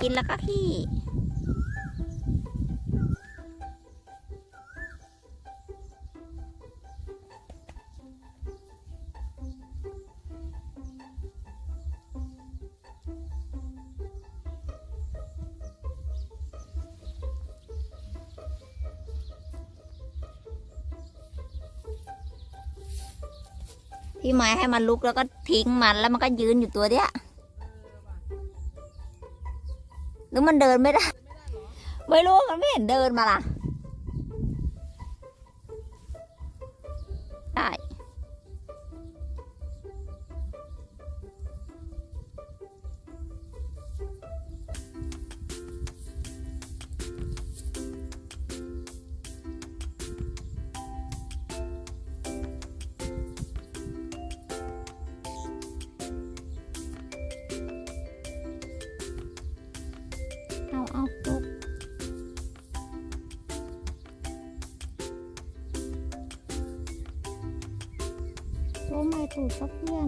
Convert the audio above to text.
กินแล้วก็ขี้พี่ไม้ให้มันลุกแล้วก็ทิ้งมันแล้วมันก็ยืนอยู่ตัวเนี้ย หรือมันเดินไม่ได้ ไม่รู้มันไม่เห็นเดินมาล่ะ โอ้ไม่ถูกครับเพื่อน